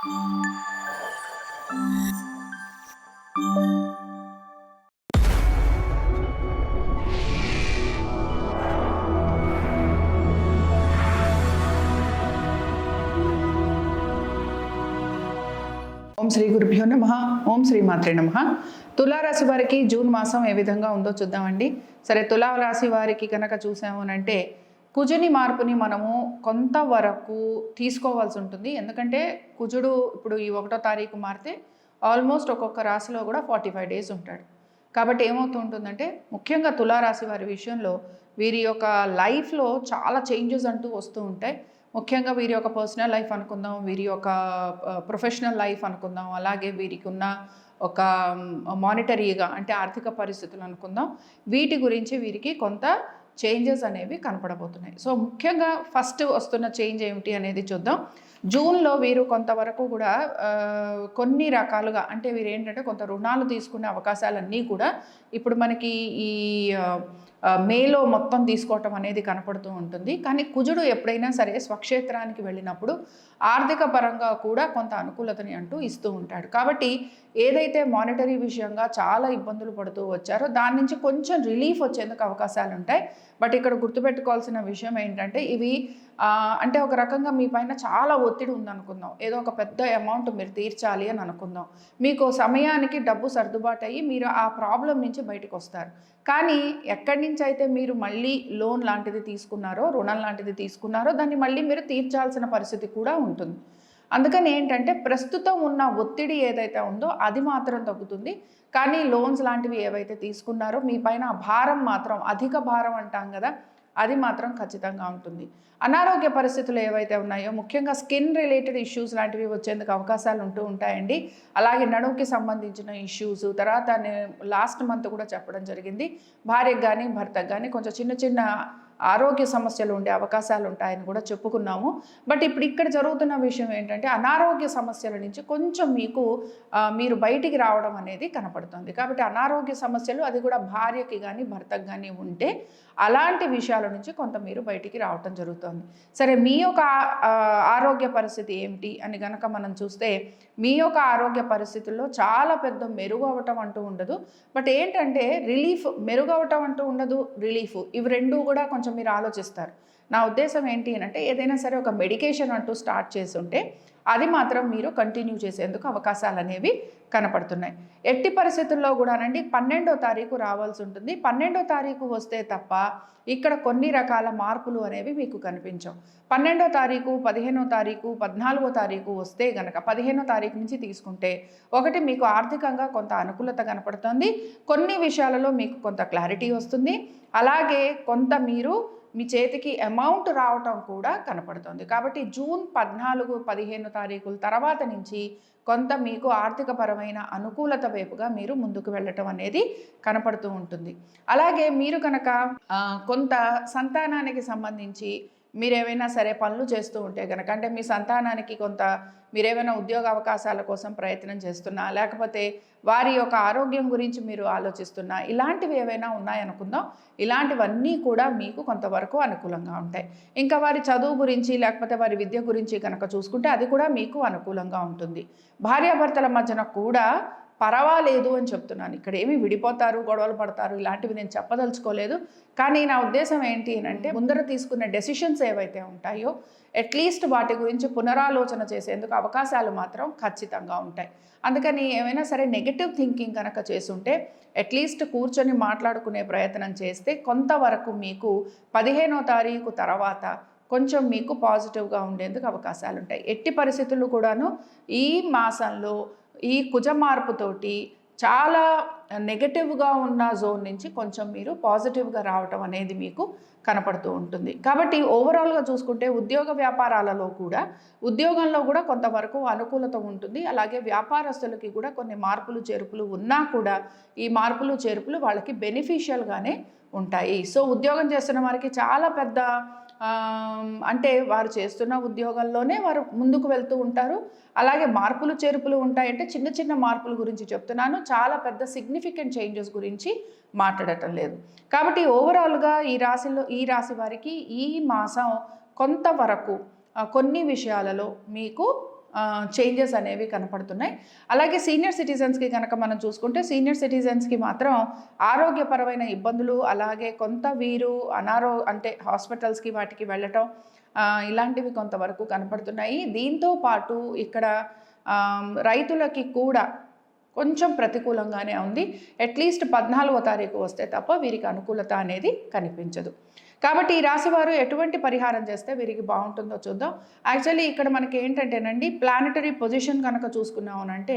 ఓం శ్రీ గురుభ్యో నమ. ఓం శ్రీ మాత్రే నమ. తులారాశి వారికి జూన్ మాసం ఏ విధంగా ఉందో చూద్దామండి. సరే తులారాశి వారికి కనుక చూసామనంటే కుజుని మార్పుని మనము కొంతవరకు తీసుకోవాల్సి ఉంటుంది. ఎందుకంటే కుజుడు ఇప్పుడు ఈ ఒకటో తారీఖు మారితే ఆల్మోస్ట్ ఒక్కొక్క రాశిలో కూడా ఫార్టీ ఫైవ్ డేస్ ఉంటాడు. కాబట్టి ఏమవుతూ ఉంటుందంటే ముఖ్యంగా తులారాశి వారి విషయంలో వీరి యొక్క లైఫ్లో చాలా చేంజెస్ అంటూ వస్తూ ఉంటాయి. ముఖ్యంగా వీరి యొక్క పర్సనల్ లైఫ్ అనుకుందాం వీరి యొక్క ప్రొఫెషనల్ లైఫ్ అనుకుందాం అలాగే వీరికి ఉన్న ఒక మానిటరీగా అంటే ఆర్థిక పరిస్థితులు అనుకుందాం. వీటి గురించి వీరికి కొంత చేంజెస్ అనేవి కనపడబోతున్నాయి. సో ముఖ్యంగా ఫస్ట్ వస్తున్న చేంజ్ ఏమిటి అనేది చూద్దాం. జూన్లో వీరు కొంతవరకు కూడా కొన్ని రకాలుగా అంటే వీరు ఏంటంటే కొంత రుణాలు తీసుకునే అవకాశాలన్నీ కూడా ఇప్పుడు మనకి ఈ మేలో మొత్తం తీసుకోవటం అనేది కనపడుతూ ఉంటుంది. కానీ కుజుడు ఎప్పుడైనా సరే స్వక్షేత్రానికి వెళ్ళినప్పుడు ఆర్థిక పరంగా కూడా కొంత అనుకూలతని అంటూ ఇస్తూ ఉంటాడు. కాబట్టి ఏదైతే మానిటరీ విషయంగా చాలా ఇబ్బందులు పడుతూ వచ్చారో దాని నుంచి కొంచెం రిలీఫ్ వచ్చేందుకు అవకాశాలు ఉంటాయి. బట్ ఇక్కడ గుర్తుపెట్టుకోవాల్సిన విషయం ఏంటంటే ఇవి అంటే ఒక రకంగా మీ పైన చాలా ఒత్తిడి ఉందనుకుందాం. ఏదో ఒక పెద్ద అమౌంట్ మీరు తీర్చాలి అని అనుకుందాం. మీకు సమయానికి డబ్బు సర్దుబాటు అయ్యి మీరు ఆ ప్రాబ్లం నుంచి బయటకు వస్తారు. కానీ ఎక్కడి నుంచి అయితే మీరు మళ్ళీ లోన్ లాంటిది తీసుకున్నారో రుణం లాంటిది తీసుకున్నారో దాన్ని మళ్ళీ మీరు తీర్చాల్సిన పరిస్థితి కూడా ఉంటుంది. అందుకని ఏంటంటే ప్రస్తుతం ఉన్న ఒత్తిడి ఏదైతే ఉందో అది మాత్రం తగ్గుతుంది. కానీ లోన్స్ లాంటివి ఏవైతే తీసుకున్నారో మీ పైన భారం మాత్రం అధిక భారం అంటాం కదా అది మాత్రం ఖచ్చితంగా ఉంటుంది. అనారోగ్య పరిస్థితులు ఏవైతే ఉన్నాయో ముఖ్యంగా స్కిన్ రిలేటెడ్ ఇష్యూస్ లాంటివి వచ్చేందుకు అవకాశాలు ఉంటూ ఉంటాయండి. అలాగే నడుముకి సంబంధించిన ఇష్యూస్ తర్వాత లాస్ట్ మంత్ కూడా చెప్పడం జరిగింది. భార్యకు కానీ భర్తకు కానీ కొంచెం చిన్న చిన్న ఆరోగ్య సమస్యలు ఉండే అవకాశాలు ఉంటాయని కూడా చెప్పుకున్నాము. బట్ ఇప్పుడు ఇక్కడ జరుగుతున్న విషయం ఏంటంటే అనారోగ్య సమస్యల నుంచి కొంచెం మీకు మీరు బయటికి రావడం అనేది కనపడుతుంది. కాబట్టి అనారోగ్య సమస్యలు అది కూడా భార్యకి కానీ భర్తకు కానీ ఉంటే అలాంటి విషయాల నుంచి కొంత మీరు బయటికి రావటం జరుగుతుంది. సరే మీ యొక్క ఆరోగ్య పరిస్థితి ఏమిటి అని గనక మనం చూస్తే మీ యొక్క ఆరోగ్య పరిస్థితుల్లో చాలా పెద్ద మెరుగు అవటం అంటూ ఉండదు. బట్ ఏంటంటే రిలీఫ్ మెరుగు అవటం అంటూ ఉండదు రిలీఫ్ ఇవి రెండు కూడా కొంచెం మీరు ఆలోచిస్తారు. నా ఉద్దేశం ఏంటి అని అంటే ఏదైనా సరే ఒక మెడికేషన్ అంటూ స్టార్ట్ చేసి ఉంటే అది మాత్రం మీరు కంటిన్యూ చేసేందుకు అవకాశాలు అనేవి కనపడుతున్నాయి. ఎట్టి పరిస్థితుల్లో కూడానండి పన్నెండో తారీఖు రావాల్సి ఉంటుంది. పన్నెండో తారీఖు వస్తే తప్ప ఇక్కడ కొన్ని రకాల మార్పులు అనేవి మీకు కనిపించవు. పన్నెండో తారీఖు పదిహేనో తారీఖు పద్నాలుగో తారీఖు వస్తే గనక పదిహేనో తారీఖు నుంచి తీసుకుంటే ఒకటి మీకు ఆర్థికంగా కొంత అనుకూలత కనపడుతుంది. కొన్ని విషయాలలో మీకు కొంత క్లారిటీ వస్తుంది. అలాగే కొంత మీరు మీ చేతికి అమౌంట్ రావటం కూడా కనపడుతుంది. కాబట్టి జూన్ పద్నాలుగు పదిహేను తారీఖుల తర్వాత నుంచి కొంత మీకు ఆర్థికపరమైన అనుకూలత వైపుగా మీరు ముందుకు వెళ్ళటం అనేది కనపడుతూ ఉంటుంది. అలాగే మీరు కనుక కొంత సంతానానికి సంబంధించి మీరేమైనా సరే పనులు చేస్తూ ఉంటే కనుక అంటే మీ సంతానానికి కొంత మీరేమైనా ఉద్యోగ అవకాశాల కోసం ప్రయత్నం చేస్తున్నా లేకపోతే వారి యొక్క ఆరోగ్యం గురించి మీరు ఆలోచిస్తున్నా ఇలాంటివి ఏవైనా ఉన్నాయనుకుందాం ఇలాంటివన్నీ కూడా మీకు కొంతవరకు అనుకూలంగా ఉంటాయి. ఇంకా వారి చదువు గురించి లేకపోతే వారి విద్య గురించి కనుక చూసుకుంటే అది కూడా మీకు అనుకూలంగా ఉంటుంది. భార్యాభర్తల మధ్యన కూడా పర్వాలేదు అని చెప్తున్నాను. ఇక్కడ ఏమి విడిపోతారు గొడవలు పడతారు ఇలాంటివి నేను చెప్పదలుచుకోలేదు. కానీ నా ఉద్దేశం ఏంటి అంటే ముందర తీసుకున్న డెసిషన్స్ ఏవైతే ఉంటాయో అట్లీస్ట్ వాటి గురించి పునరాలోచన చేసేందుకు అవకాశాలు మాత్రం ఖచ్చితంగా ఉంటాయి. అందుకని ఏమైనా సరే నెగిటివ్ థింకింగ్ కనుక చేసుంటే అట్లీస్ట్ కూర్చొని మాట్లాడుకునే ప్రయత్నం చేస్తే కొంతవరకు మీకు పదిహేనో తారీఖు తర్వాత కొంచెం మీకు పాజిటివ్గా ఉండేందుకు అవకాశాలు ఉంటాయి. ఎట్టి పరిస్థితులు కూడాను ఈ మాసంలో ఈ కుజ మార్పుతోటి చాలా నెగటివ్గా ఉన్న జోన్ నుంచి కొంచెం మీరు పాజిటివ్గా రావటం అనేది మీకు కనపడుతూ ఉంటుంది. కాబట్టి ఓవరాల్గా చూసుకుంటే ఉద్యోగ వ్యాపారాలలో కూడా ఉద్యోగంలో కూడా కొంతవరకు అనుకూలత ఉంటుంది. అలాగే వ్యాపారస్తులకి కూడా కొన్ని మార్పులు చేర్పులు ఉన్నా కూడా ఈ మార్పులు చేర్పులు వాళ్ళకి బెనిఫిషియల్గానే ఉంటాయి. సో ఉద్యోగం చేస్తున్న వారికి చాలా పెద్ద అంటే వారు చేస్తున్న ఉద్యోగంలోనే వారు ముందుకు వెళ్తూ ఉంటారు. అలాగే మార్పులు చేర్పులు ఉంటాయంటే చిన్న చిన్న మార్పుల గురించి చెప్తున్నాను. చాలా పెద్ద సిగ్నిఫికెంట్ చేంజెస్ గురించి మాట్లాడటం లేదు. కాబట్టి ఓవరాల్గా ఈ రాశిలో ఈ రాశి వారికి ఈ మాసం కొంతవరకు కొన్ని విషయాలలో మీకు చేంజెస్ అనేవి కనపడుతున్నాయి. అలాగే సీనియర్ సిటిజన్స్కి కనుక మనం చూసుకుంటే సీనియర్ సిటిజన్స్కి మాత్రం ఆరోగ్యపరమైన ఇబ్బందులు అలాగే కొంత వీరు అనారో అంటే హాస్పిటల్స్కి వాటికి వెళ్ళటం ఇలాంటివి కొంతవరకు కనపడుతున్నాయి. దీంతో పాటు ఇక్కడ రైతులకి కూడా కొంచెం ప్రతికూలంగానే ఉంది. అట్లీస్ట్ పద్నాలుగో తారీఖు వస్తే తప్ప వీరికి అనుకూలత అనేది కనిపించదు. కాబట్టి ఈ రాశివారు ఎటువంటి పరిహారం చేస్తే వీరికి బాగుంటుందో చూద్దాం. యాక్చువల్లీ ఇక్కడ మనకి ఏంటంటేనండి ప్లానటరీ పొజిషన్ కనుక చూసుకున్నామనంటే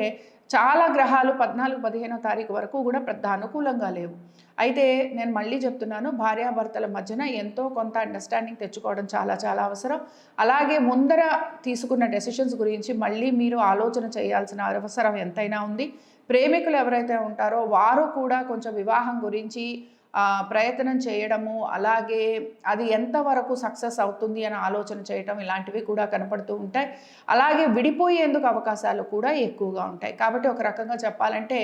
చాలా గ్రహాలు పద్నాలుగు పదిహేనో తారీఖు వరకు కూడా పెద్ద అనుకూలంగా లేవు. అయితే నేను మళ్ళీ చెప్తున్నాను భార్యాభర్తల మధ్యన ఎంతో కొంత అండర్స్టాండింగ్ తెచ్చుకోవడం చాలా చాలా అవసరం. అలాగే ముందర తీసుకున్న డెసిషన్స్ గురించి మళ్ళీ మీరు ఆలోచన చేయాల్సిన అవసరం ఎంతైనా ఉంది. ప్రేమికులు ఎవరైతే ఉంటారో వారు కూడా కొంచెం వివాహం గురించి ప్రయత్నం చేయడము అలాగే అది ఎంతవరకు సక్సెస్ అవుతుంది అని ఆలోచన చేయటం ఇలాంటివి కూడా కనపడుతూ ఉంటాయి. అలాగే విడిపోయేందుకు అవకాశాలు కూడా ఎక్కువగా ఉంటాయి. కాబట్టి ఒక రకంగా చెప్పాలంటే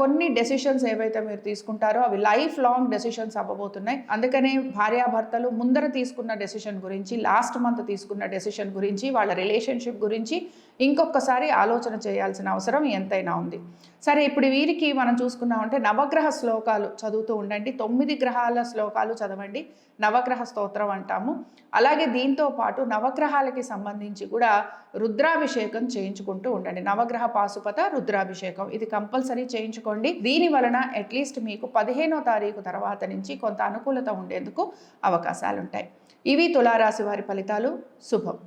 కొన్ని డెసిషన్స్ ఏవైతే మీరు తీసుకుంటారో అవి లైఫ్ లాంగ్ డెసిషన్స్ అవ్వబోతున్నాయి. అందుకనే భార్యాభర్తలు ముందర తీసుకున్న డెసిషన్ గురించి లాస్ట్ మంత్ తీసుకున్న డెసిషన్ గురించి వాళ్ళ రిలేషన్షిప్ గురించి ఇంకొకసారి ఆలోచన చేయాల్సిన అవసరం ఎంతైనా ఉంది. సరే ఇప్పుడు వీరికి మనం చూసుకున్నామంటే నవగ్రహ శ్లోకాలు చదువుతూ ఉండండి. తొమ్మిది గ్రహాల శ్లోకాలు చదవండి. నవగ్రహ స్తోత్రం అంటాము. అలాగే దీంతో పాటు నవగ్రహాలకి సంబంధించి కూడా రుద్రాభిషేకం చేయించుకుంటూ ఉండండి. నవగ్రహ పాశుపత రుద్రాభిషేకం ఇది కంపల్సరీ చేయించుకోండి. దీని వలన అట్లీస్ట్ మీకు పదిహేనో తారీఖు తర్వాత నుంచి కొంత అనుకూలత ఉండేందుకు అవకాశాలుంటాయి. ఇవి తులారాశి వారి ఫలితాలు. శుభం.